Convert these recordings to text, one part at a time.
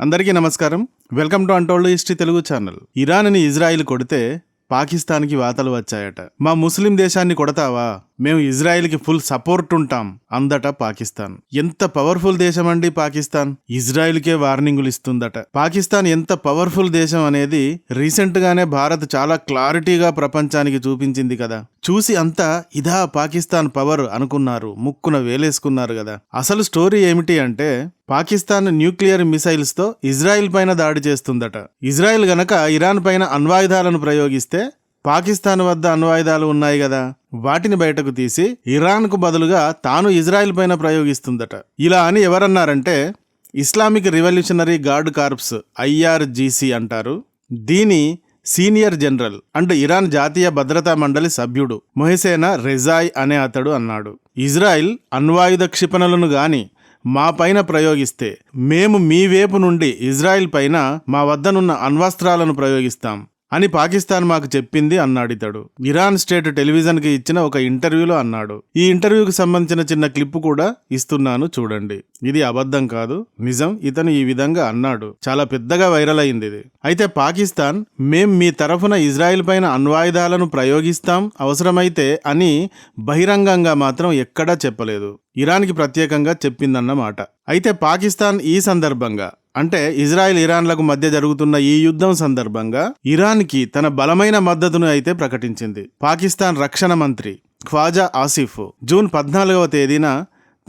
అందరికీ నమస్కారం. Welcome to untold history Telugu channel. ఇరాన్ని Israel కొడితే పాకిస్తాన్కి వాతలు వచ్చాయట. మా ముస్లిం దేశాన్ని కొడతావా? మేము ఇజ్రాయెల్కి ఫుల్ సపోర్ట్ ఉంటాం అందట పాకిస్తాన్. ఎంత పవర్ఫుల్ దేశం అండి పాకిస్తాన్? ఇజ్రాయెల్కే వార్నింగులు ఇస్తుందట. పాకిస్తాన్ ఎంత పవర్ఫుల్ దేశం అనేది రీసెంట్గానే భారత్ చాలా క్లారిటీగా ప్రపంచానికి చూపించింది కదా. చూసి అంతా ఇదా పాకిస్తాన్ పవర్ అనుకున్నారు ముక్కున వేలేసుకున్నారు కదా. అసలు స్టోరీ ఏమిటి అంటే పాకిస్తాన్ న్యూక్లియర్ మిసైల్స్తో ఇజ్రాయెల్ పైన దాడి చేస్తుందట. ఇజ్రాయెల్ గనక ఇరాన్ పైన అణ్వాయుధాలను ప్రయోగిస్తే పాకిస్తాన్ వద్ద అణ్వాయుధాలు ఉన్నాయి కదా వాటిని బయటకు తీసి ఇరాన్కు బదులుగా తాను ఇజ్రాయెల్ పైన ప్రయోగిస్తుందట. ఇలా అని ఎవరన్నారంటే Islamic revolutionary guard corps IRGC అంటారు. దీని సీనియర్ జనరల్ అండ్ ఇరాన్ జాతీయ భద్రతా మండలి సభ్యుడు మొహిసేనా రెజాయ్ అనే అతడు అన్నాడు. ఇజ్రాయిల్ అణ్వాయుధ క్షిపణులను గాని మా పైన ప్రయోగిస్తే మేము మీ వైపు నుండి ఇజ్రాయిల్ పైన మా వద్దనున్న అణ్వస్త్రాలను ప్రయోగిస్తాం. అని పాకిస్తాన్ మాకు చెప్పింది అన్నాడు ఇతడు. ఇరాన్ స్టేట్ టెలివిజన్కి ఇచ్చిన ఒక ఇంటర్వ్యూలో అన్నాడు. ఈ ఇంటర్వ్యూకి సంబంధించిన చిన్న క్లిప్ కూడా ఇస్తున్నాను చూడండి. ఇది అబద్ధం కాదు నిజం ఇతను ఈ విధంగా అన్నాడు. చాలా పెద్దగా వైరల్ అయింది ఇది. అయితే పాకిస్తాన్ మేం మీ తరఫున ఇజ్రాయెల్ పైన అణ్వాయుధాలను ప్రయోగిస్తాం అవసరమైతే అని బహిరంగంగా మాత్రం ఎక్కడా చెప్పలేదు. ఇరాన్కి ప్రత్యేకంగా చెప్పిందన్నమాట. అయితే పాకిస్తాన్ ఈ సందర్భంగా అంటే ఇజ్రాయెల్ ఇరాన్లకు మధ్య జరుగుతున్న ఈ యుద్ధం సందర్భంగా ఇరాన్కి తన బలమైన మద్దతును అయితే ప్రకటించింది. పాకిస్తాన్ రక్షణ మంత్రి ఖ్వాజా ఆసిఫ్ జూన్ పద్నాలుగవ తేదీన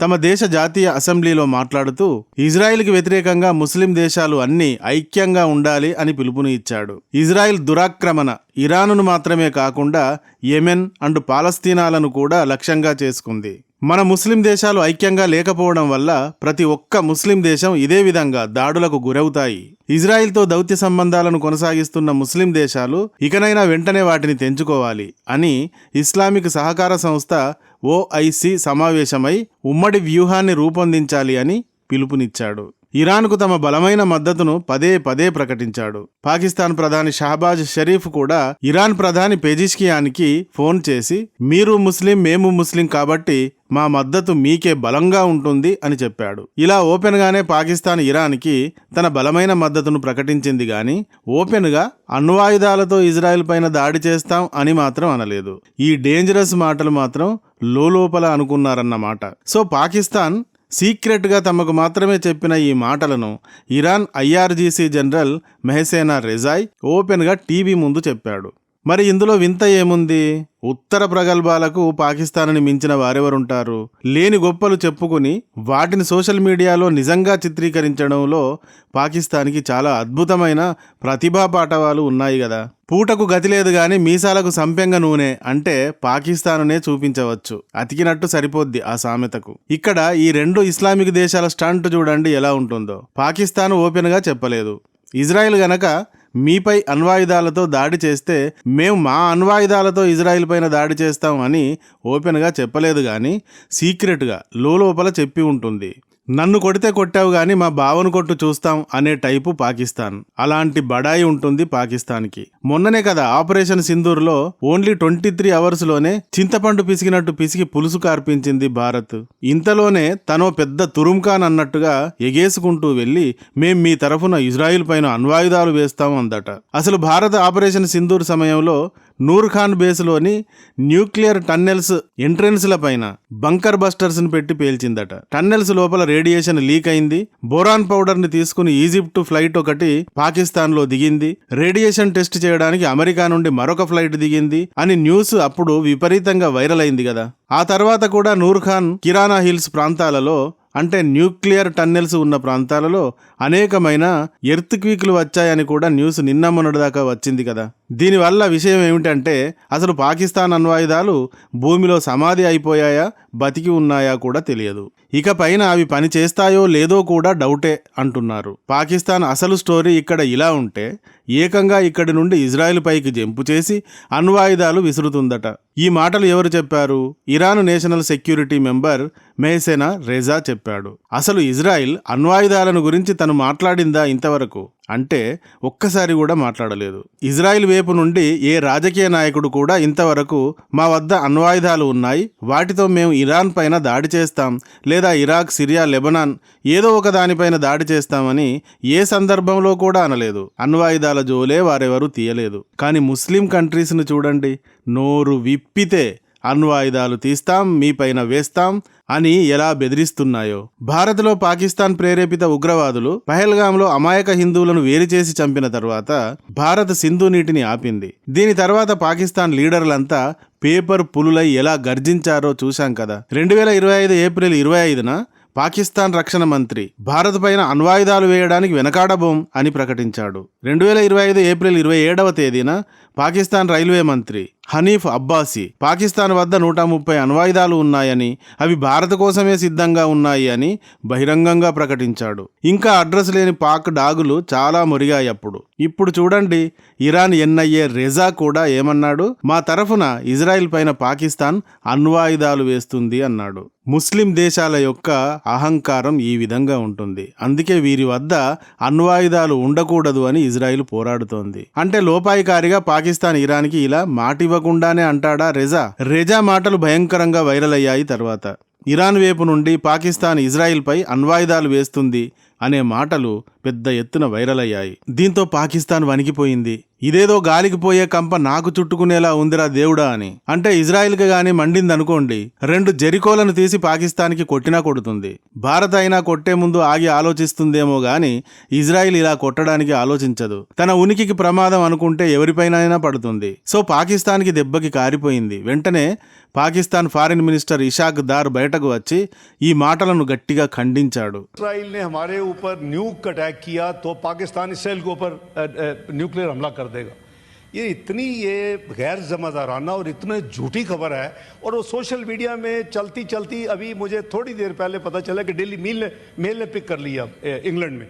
తమ దేశ జాతీయ అసెంబ్లీలో మాట్లాడుతూ ఇజ్రాయెల్కి వ్యతిరేకంగా ముస్లిం దేశాలు అన్ని ఐక్యంగా ఉండాలి అని పిలుపుని ఇచ్చాడు. ఇజ్రాయెల్ దురాక్రమణ ఇరానును మాత్రమే కాకుండా యెమెన్ అండ్ పాలస్తీనాలను కూడా లక్ష్యంగా చేసుకుంది. మన ముస్లిం దేశాలు ఐక్యంగా లేకపోవడం వల్ల ప్రతి ఒక్క ముస్లిం దేశం ఇదే విధంగా దాడులకు గురవుతాయి. ఇజ్రాయిల్తో దౌత్య సంబంధాలను కొనసాగిస్తున్న ముస్లిం దేశాలు ఇకనైనా వెంటనే వాటిని తెంచుకోవాలి అని ఇస్లామిక్ సహకార సంస్థ ఓఐసి సమావేశమై ఉమ్మడి వ్యూహాన్ని రూపొందించాలి అని పిలుపునిచ్చాడు. ఇరాన్కు తమ బలమైన మద్దతును పదే పదే ప్రకటించాడు. పాకిస్తాన్ ప్రధాని షహబాజ్ షరీఫ్ కూడా ఇరాన్ ప్రధాని పెజిష్కియానికి ఫోన్ చేసి మీరు ముస్లిం మేము ముస్లిం కాబట్టి మా మద్దతు మీకే బలంగా ఉంటుంది అని చెప్పాడు. ఇలా ఓపెన్గానే పాకిస్తాన్ ఇరాన్కి తన బలమైన మద్దతును ప్రకటించింది గాని ఓపెన్గా అణ్వాయుధాలతో ఇజ్రాయెల్ పైన దాడి చేస్తాం అని మాత్రం అనలేదు. ఈ డేంజరస్ మాటలు మాత్రం లోపల అనుకున్నారన్నమాట. సో పాకిస్తాన్ సీక్రెట్గా తమకు మాత్రమే చెప్పిన ఈ మాటలను Iran IRGC general Mohsen Rezaei ఓపెన్గా టీవీ ముందు చెప్పాడు. మరి ఇందులో వింత ఏముంది? ఉత్తర ప్రగల్భాలకు పాకిస్తాన్ని మించిన వారెవరుంటారు? లేని గొప్పలు చెప్పుకుని వాటిని సోషల్ మీడియాలో నిజంగా చిత్రీకరించడంలో పాకిస్తాన్కి చాలా అద్భుతమైన ప్రతిభా పాఠవాలు ఉన్నాయి కదా పూటకు గతి లేదు గాని మీసాలకు సంపెంగ నూనె అంటే పాకిస్తానునే చూపించవచ్చు. అతికినట్టు సరిపోద్ది ఆ సామెతకు. ఇక్కడ ఈ రెండు ఇస్లామిక్ దేశాల స్టంట్ చూడండి ఎలా ఉంటుందో. పాకిస్తాన్ ఓపెన్గా చెప్పలేదు. ఇజ్రాయెల్ గనక మీపై అణ్వాయుధాలతో దాడి చేస్తే మేము మా అణ్వాయుధాలతో ఇజ్రాయిల్ పైన దాడి చేస్తాం అని ఓపెన్గా చెప్పలేదు కానీ సీక్రెట్గా లోపల చెప్పి ఉంటుంది. నన్ను కొడితే కొట్టావు కానీ మా బావను కొట్టు చూస్తాం అనే టైపు పాకిస్తాన్. అలాంటి బడాయి ఉంటుంది పాకిస్తాన్కి. మొన్ననే కదా ఆపరేషన్ సింధూర్లో ఓన్లీ ట్వంటీ త్రీ అవర్స్లోనే చింతపండు పిసికినట్టు పిసికి పులుసు కార్పించింది భారత్. ఇంతలోనే తనో పెద్ద తురుంఖాన్ అన్నట్టుగా ఎగేసుకుంటూ వెళ్ళి మేం మీ తరఫున ఇజ్రాయిల్ పైన అణ్వాయుధాలు వేస్తాం అందట. అసలు భారత ఆపరేషన్ సింధూర్ సమయంలో నూర్ఖాన్ బేస్లోని న్యూక్లియర్ టన్నెల్స్ ఎంట్రెన్స్ల పైన బంకర్ బస్టర్స్ని పెట్టి పేల్చిందట. టన్నెల్స్ లోపల రేడియేషన్ లీక్ అయింది. బోరాన్ పౌడర్ని తీసుకుని ఈజిప్ట్ ఫ్లైట్ ఒకటి పాకిస్తాన్లో దిగింది. రేడియేషన్ టెస్ట్ చేయడానికి అమెరికా నుండి మరొక ఫ్లైట్ దిగింది అని న్యూస్ అప్పుడు విపరీతంగా వైరల్ అయింది కదా. ఆ తర్వాత కూడా నూర్ఖాన్ కిరాణా కిరానా హిల్స్ ప్రాంతాలలో అంటే న్యూక్లియర్ టన్నెల్స్ ఉన్న ప్రాంతాలలో అనేకమైన ఎర్త్ క్వీక్లు వచ్చాయని కూడా న్యూస్ నిన్న మొన్నటిదాకా వచ్చింది కదా. దీనివల్ల విషయం ఏమిటంటే అసలు పాకిస్తాన్ అణ్వాయుధాలు భూమిలో సమాధి అయిపోయాయా బతికి ఉన్నాయా కూడా తెలియదు. ఇక పైన అవి పని చేస్తాయో లేదో కూడా డౌటే అంటున్నారు. పాకిస్తాన్ అసలు స్టోరీ ఇక్కడ ఇలా ఉంటే ఏకంగా ఇక్కడి నుండి ఇజ్రాయెల్ పైకి జంపు చేసి అణ్వాయుధాలు విసురుతుందట. ఈ మాటలు ఎవరు చెప్పారు? Iran national security member Mohsen Reza చెప్పాడు. అసలు ఇజ్రాయిల్ అణ్వాయుధాలను గురించి తన తను మాట్లాడిందా ఇంతవరకు? అంటే ఒక్కసారి కూడా మాట్లాడలేదు. ఇజ్రాయిల్ వైపు నుండి ఏ రాజకీయ నాయకుడు కూడా ఇంతవరకు మా వద్ద అణ్వాయుధాలు ఉన్నాయి. వాటితో మేము ఇరాన్ పైన దాడి చేస్తాం. లేదా ఇరాక్ సిరియా లెబనాన్ ఏదో ఒక దానిపైన దాడి చేస్తామని ఏ సందర్భంలో కూడా అనలేదు. అణ్వాయుధాల జోలే వారెవరూ తీయలేదు. కానీ ముస్లిం కంట్రీస్ను చూడండి. నోరు విప్పితే అణ్వాయుధాలు తీస్తాం మీపైన వేస్తాం అని ఎలా బెదిరిస్తున్నాయో. భారత్లో పాకిస్తాన్ ప్రేరేపిత ఉగ్రవాదులు పహల్గాంలో అమాయక హిందువులను వేరు చేసి చంపిన తర్వాత భారత్ సింధు నీటిని ఆపింది. దీని తర్వాత పాకిస్తాన్ లీడర్లంతా పేపర్ పులులై ఎలా గర్జించారో చూశాం కదా. రెండు వేల ఇరవై ఐదు ఏప్రిల్ ఇరవై ఐదున పాకిస్తాన్ రక్షణ మంత్రి భారత్ పైన అణ్వాయుధాలు వేయడానికి వెనకాడబోం అని ప్రకటించాడు. రెండు వేల ఇరవై ఐదు ఏప్రిల్ ఇరవై ఏడవ తేదీన పాకిస్తాన్ రైల్వే మంత్రి హనీఫ్ అబ్బాసీ పాకిస్తాన్ వద్ద నూట ముప్పై అణ్వాయుధాలు ఉన్నాయని అవి భారత్ కోసమే సిద్ధంగా ఉన్నాయి అని బహిరంగంగా ప్రకటించాడు. ఇంకా అడ్రస్ లేని పాక్ డాగులు చాలా మురిగాయి అప్పుడు. ఇప్పుడు చూడండి ఇరాన్ ఎన్ఐఏ రెజా కూడా ఏమన్నాడు? మా తరఫున ఇజ్రాయిల్ పైన పాకిస్తాన్ అణ్వాయుధాలు వేస్తుంది అన్నాడు. ముస్లిం దేశాల యొక్క అహంకారం ఈ విధంగా ఉంటుంది. అందుకే వీరి వద్ద అణ్వాయుధాలు ఉండకూడదు అని ఇజ్రాయిల్ పోరాడుతోంది. అంటే లోపాయికారిగా పాకిస్తాన్ ఇరాన్కి ఇలా మాటివ ఇవ్వకుండానే అంటాడా రెజా? రెజా మాటలు భయంకరంగా వైరల్ అయ్యాయి తర్వాత. ఇరాన్ వైపు నుండి పాకిస్తాన్ ఇజ్రాయిల్పై అణ్వాయుధాలు వేస్తుంది. అనే మాటలు పెద్ద ఎత్తున వైరల్ అయ్యాయి దీంతో పాకిస్తాన్ వణికిపోయింది. ఇదేదో గాలికి పోయే కంప నాకు చుట్టుకునేలా ఉందిరా దేవుడా అని. అంటే ఇజ్రాయిల్కి గాని మండిందనుకోండి రెండు జెరికోలను తీసి పాకిస్తాన్కి కొట్టినా కొడుతుంది. భారత్ అయినా కొట్టే ముందు ఆగి ఆలోచిస్తుందేమో గాని ఇజ్రాయిల్ ఇలా కొట్టడానికి ఆలోచించదు. తన ఉనికికి ప్రమాదం అనుకుంటే ఎవరిపైనైనా పడుతుంది. సో పాకిస్తాన్కి దెబ్బకి కారిపోయింది. వెంటనే పాకిస్తాన్ ఫారిన్ మినిస్టర్ ఇషాక్ దార్ బయటకు వచ్చి ఈ మాటలను గట్టిగా ఖండించాడు. ఇజ్రాయిల్ ऊपर न्यूक अटैक किया तो पाकिस्तान इसराइल के ऊपर न्यूक्लियर हमला कर देगा। ये इतनी, ये गैर जमादाराना और इतनी झूठी खबर है और वो सोशल मीडिया में चलती चलती अभी मुझे थोड़ी देर पहले पता चला कि डेली मेल ने मेल ने पिक कर लिया इंग्लैंड में।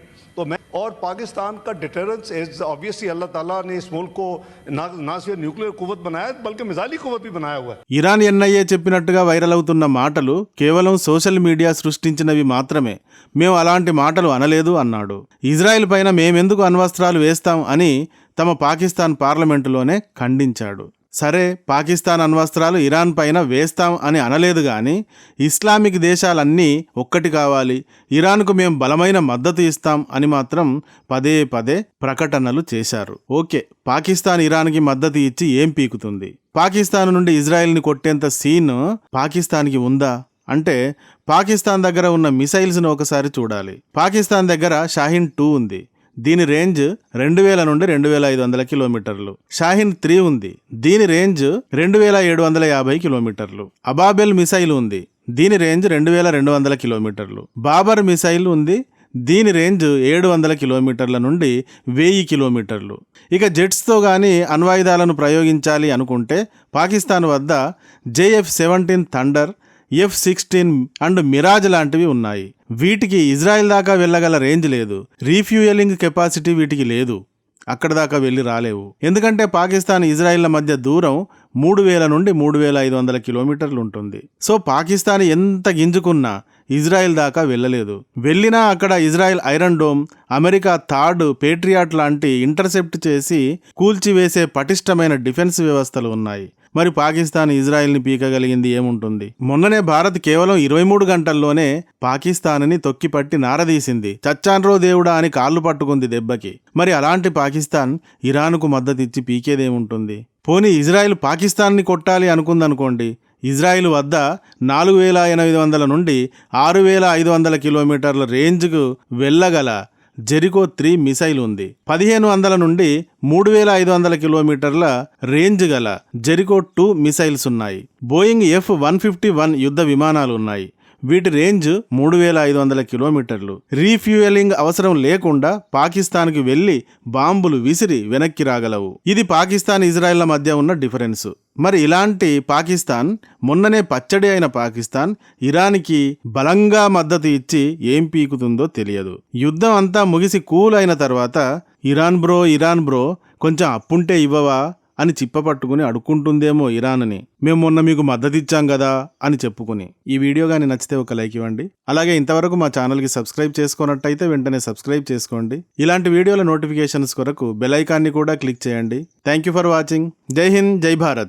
और पाकिस्तान का डिटरेंस इज ऑब्वियसली अल्लाह ताला ने इस मुल्क को ना ना सिर्फ न्यूक्लियर कुवत बनाया बल्कि मिसाइली कुवत भी बनाया हुआ है ఇరాన్ ఎన్ఐఏ చెప్పినట్టుగా వైరల్ అవుతున్న మాటలు కేవలం సోషల్ మీడియా సృష్టించినవి మాత్రమే మేము అలాంటి మాటలు అనలేదు అన్నాడు ఇజ్రాయెల్ పైన మేమెందుకు అణ్వస్త్రాలు వేస్తాం అని తమ పాకిస్తాన్ పార్లమెంటులోనే ఖండించాడు సరే పాకిస్తాన్ అణ్వస్త్రాలు ఇరాన్ పైన వేస్తాం అని అనలేదు కానీ ఇస్లామిక్ దేశాలన్నీ ఒక్కటి కావాలి. ఇరాన్కు మేము బలమైన మద్దతు ఇస్తాం అని మాత్రం పదే పదే ప్రకటనలు చేశారు. ఓకే పాకిస్తాన్ ఇరాన్కి మద్దతు ఇచ్చి ఏం పీకుతుంది? పాకిస్తాన్ నుండి ఇజ్రాయెల్ని కొట్టేంత సీన్ పాకిస్తాన్కి ఉందా? అంటే పాకిస్తాన్ దగ్గర ఉన్న మిసైల్స్ను ఒకసారి చూడాలి. పాకిస్తాన్ దగ్గర షాహిన్ టూ ఉంది. దీని రేంజ్ రెండు వేల నుండి రెండు వేల ఐదు వందల కిలోమీటర్లు. షాహిన్ త్రీ ఉంది. దీని రేంజ్ రెండు వేల ఏడు వందల యాభై కిలోమీటర్లు. అబాబెల్ మిసైల్ ఉంది. దీని రేంజ్ రెండు వేల రెండు వందల కిలోమీటర్లు. బాబర్ మిసైల్ ఉంది. దీని రేంజ్ ఏడు వందల కిలోమీటర్ల నుండి వెయ్యి కిలోమీటర్లు. ఇక జెట్స్తో కానీ అణ్వాయుధాలను ప్రయోగించాలి అనుకుంటే పాకిస్తాన్ వద్ద JF seventeen thunder F sixteen and Mirage లాంటివి ఉన్నాయి. వీటికి ఇజ్రాయెల్ దాకా వెళ్ళగల రేంజ్ లేదు. రీఫ్యూయలింగ్ కెపాసిటీ వీటికి లేదు. అక్కడ దాకా వెళ్ళి రాలేవు. ఎందుకంటే పాకిస్తాన్ ఇజ్రాయిల్ల మధ్య దూరం మూడు వేల నుండి మూడు వేల ఐదు వందల కిలోమీటర్లు ఉంటుంది. సో పాకిస్తాన్ ఎంత గింజుకున్నా ఇజ్రాయెల్ దాకా వెళ్ళలేదు. వెళ్ళినా అక్కడ Israel Iron Dome America third Patriot లాంటి ఇంటర్సెప్ట్ చేసి కూల్చివేసే పటిష్టమైన డిఫెన్స్ వ్యవస్థలు ఉన్నాయి. మరి పాకిస్తాన్ ఇజ్రాయెల్ని పీకగలిగింది ఏముంటుంది? మొన్ననే భారత్ కేవలం ఇరవై మూడు గంటల్లోనే పాకిస్తాన్ని తొక్కిపట్టి నారదీసింది. చచ్చాన్రో దేవుడా అని కాళ్ళు పట్టుకుంది దెబ్బకి. మరి అలాంటి పాకిస్తాన్ ఇరాన్కు మద్దతిచ్చి పీకేదేముంటుంది? పోనీ ఇజ్రాయెల్ పాకిస్తాన్ని కొట్టాలి అనుకుందనుకోండి. ఇజ్రాయిల్ వద్ద నాలుగు వేల ఎనిమిది వందల నుండి ఆరు వేల ఐదు వందల కిలోమీటర్ల రేంజ్కు వెళ్ళగల జెరికో త్రీ మిసైల్ ఉంది. పదిహేను వందల నుండి మూడు వేల ఐదు వందల కిలోమీటర్ల రేంజ్ గల జెరికో టూ మిసైల్స్ ఉన్నాయి. Boeing F one fifty one యుద్ధ విమానాలు ఉన్నాయి. వీటి రేంజ్ మూడు వేల ఐదు వందల కిలోమీటర్లు. రీఫ్యూయలింగ్ అవసరం లేకుండా పాకిస్తాన్కి వెళ్ళి బాంబులు విసిరి వెనక్కి రాగలవు. ఇది పాకిస్తాన్ ఇజ్రాయెల్ల మధ్య ఉన్న డిఫరెన్స్. మరి ఇలాంటి పాకిస్తాన్ మొన్ననే పచ్చడి అయిన పాకిస్తాన్ ఇరాన్కి బలంగా మద్దతు ఇచ్చి ఏం పీకుతుందో తెలియదు. యుద్ధం అంతా ముగిసి కూల్ అయిన తర్వాత ఇరాన్ బ్రో ఇరాన్ బ్రో కొంచెం అప్పుంటే ఇవ్వవా? అని చిప్పపట్టుకుని అడుక్కుంటుందేమో ఇరాన్ని. మేము మొన్న మీకు మద్దతిచ్చాం కదా అని చెప్పుకుని. ఈ వీడియో కానీ నచ్చితే ఒక లైక్ ఇవ్వండి. అలాగే ఇంతవరకు మా ఛానల్కి సబ్స్క్రైబ్ చేసుకున్నట్టయితే వెంటనే సబ్స్క్రైబ్ చేసుకోండి. ఇలాంటి వీడియోల నోటిఫికేషన్స్ కొరకు బెల్ ఐకాన్ని కూడా క్లిక్ చేయండి. Thank you for watching. Jai Hind Jai Bharat.